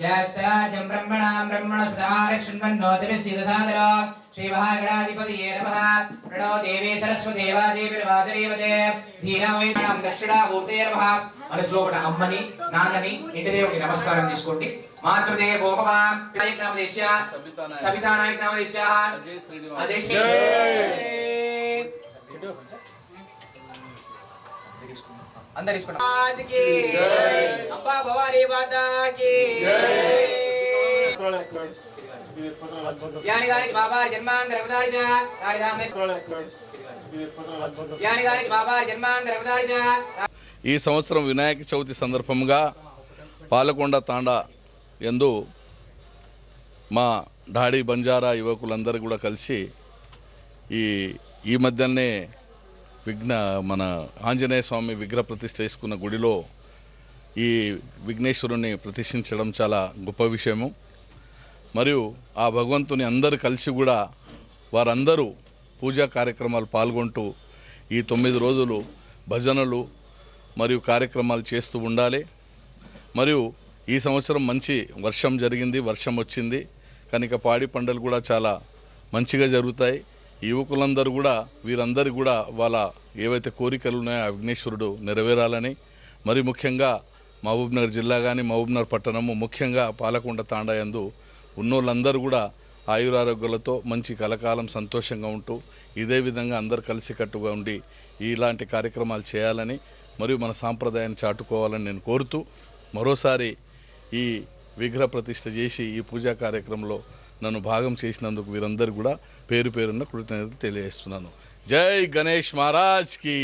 జ్యేష్ఠరాజం బ్రహ్మణాం బ్రహ్మణస్దారక్షన్వన్నోతిమి శిరసాదర శ్రీమహాగణాధిపతియే నమః. ప్రణో దేవే సరస్వదేవాదేవిర్వాదరేవతే ధీరావేణం దక్షిణామూర్తే నమః. మనసులోపట అమ్మని నాన్నని ఇంటిదేవుడికి నమస్కారం తీసుకోండి. మాతృదేవ గోపమా నాయక్ నామ దేశ్య సబితా అజయ్ శ్రీనివాస్. అజయ్ శ్రీనివాస్. అందరు తీసుకున్నాం అబ్బా భవానీ మాతాకి యాని అవతారిజ యాని అవతారిజ ఈ సంవత్సరం వినాయక చవితి సందర్భంగా పాలకొండ తాండా ఎందు మా డాడీ బంజారా యువకులందరూ కూడా కలిసి ఈ ఈ మధ్యనే విఘ్న మన ఆంజనేయ స్వామి విగ్రహ ప్రతిష్ఠ చేసుకున్న గుడిలో ఈ విఘ్నేశ్వరుని ప్రతిష్ఠించడం చాలా గొప్ప విషయము. మరియు ఆ భగవంతుని అందరు కలిసి కూడా వారందరూ పూజా కార్యక్రమాలు పాల్గొంటూ ఈ తొమ్మిది రోజులు భజనలు మరియు కార్యక్రమాలు చేస్తూ ఉండాలి. మరియు ఈ సంవత్సరం మంచి వర్షం జరిగింది వర్షం వచ్చింది. కనుక పాడి పంటలు కూడా చాలా మంచిగా జరుగుతాయి. యువకులందరూ కూడా వీరందరూ కూడా వాళ్ళ ఏవైతే కోరికలు ఉన్నాయో ఆ విఘ్నేశ్వరుడు నెరవేరాలని మరి ముఖ్యంగా మహబూబ్నగర్ జిల్లా కానీ మహబూబ్నగర్ పట్టణము ముఖ్యంగా పాలకొండ తాండాయందు ఉన్నోళ్ళందరూ కూడా ఆయురారోగ్యాలతో మంచి కలకాలం సంతోషంగా ఉంటూ ఇదే విధంగా అందరు కలిసికట్టుగా ఉండి ఇలాంటి కార్యక్రమాలు చేయాలని మరియు మన సాంప్రదాయాన్ని చాటుకోవాలని నేను కోరుతూ మరోసారి ఈ విగ్రహ ప్రతిష్ఠ చేసి ఈ పూజా కార్యక్రమంలో నన్ను భాగం చేసినందుకు వీరందరూ కూడా పేరు పేరున్న కృతజ్ఞతలు తెలియజేస్తున్నాను. జై గణేష్ మహారాజ్కి